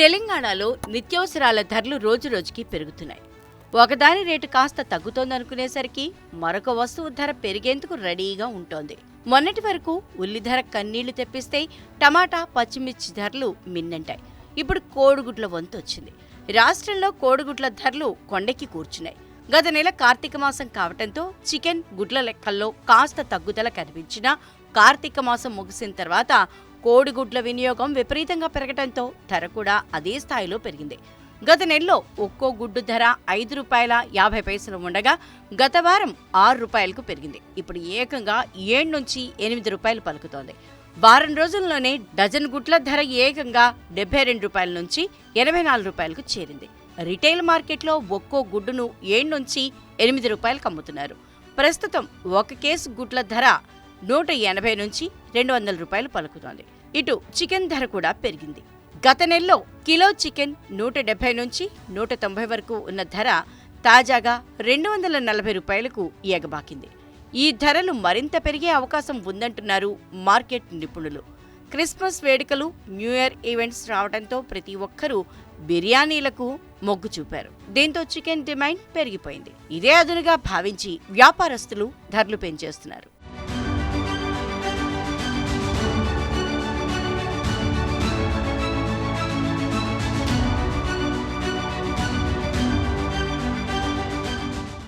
తెలంగాణలో నిత్యావసరాల ధరలు రోజురోజుకి పెరుగుతున్నాయి. ఒకదాని రేటు కాస్త తగ్గుతోందనుకునేసరికి మరొక వస్తువు ధర పెరిగేందుకు రెడీగా ఉంటోంది. మొన్నటి వరకు ఉల్లి ధర కన్నీళ్ళు తెప్పిస్తే టమాటా పచ్చిమిర్చి ధరలు మిన్నంటాయి. ఇప్పుడు కోడిగుడ్ల వంతు వచ్చింది. రాష్ట్రంలో కోడిగుడ్ల ధరలు కొండెక్కి కూర్చున్నాయి. గత నెల కార్తీక మాసం కావటంతో చికెన్ గుడ్ల లెక్కల్లో కాస్త తగ్గుదల కనిపించినా కార్తీక మాసం ముగిసిన తర్వాత కోడిగుడ్ల వినియోగం విపరీతంగా పెరగడంతో ధర కూడా అదే స్థాయిలో పెరిగింది. గత నెలలో ఒక్కో గుడ్డు ధర ఐదు రూపాయల యాభై పైసలు ఉండగా గత వారం ఆరు రూపాయలకు పెరిగింది. ఇప్పుడు ఏకంగా ఏడు నుంచి ఎనిమిది రూపాయలు పలుకుతోంది. వారం రోజుల్లోనే డజన్ గుడ్ల ధర ఏకంగా డెబ్బై రెండు రూపాయల నుంచి ఎనభై నాలుగు రూపాయలకు చేరింది. రిటైల్ మార్కెట్లో ఒక్కో గుడ్డును ఏడు నుంచి ఎనిమిది రూపాయలకు అమ్ముతున్నారు. ప్రస్తుతం ఒక కేసు గుడ్ల ధర నూట ఎనభై నుంచి రెండు వందల రూపాయలు పలుకుతోంది. ఇటు చికెన్ ధర కూడా పెరిగింది. గత నెలలో కిలో చికెన్ నూట డెబ్బై నుంచి నూట తొంభై వరకు ఉన్న ధర తాజాగా రెండు వందల నలభై రూపాయలకు ఎగబాకింది. ఈ ధరలు మరింత పెరిగే అవకాశం ఉందంటున్నారు మార్కెట్ నిపుణులు. క్రిస్మస్ వేడుకలు న్యూ ఇయర్ ఈవెంట్స్ రావడంతో ప్రతి ఒక్కరూ బిర్యానీలకు మొగ్గు చూపారు. దీంతో చికెన్ డిమాండ్ పెరిగిపోయింది. ఇదే అదునుగా భావించి వ్యాపారస్తులు ధరలు పెంచేస్తున్నారు.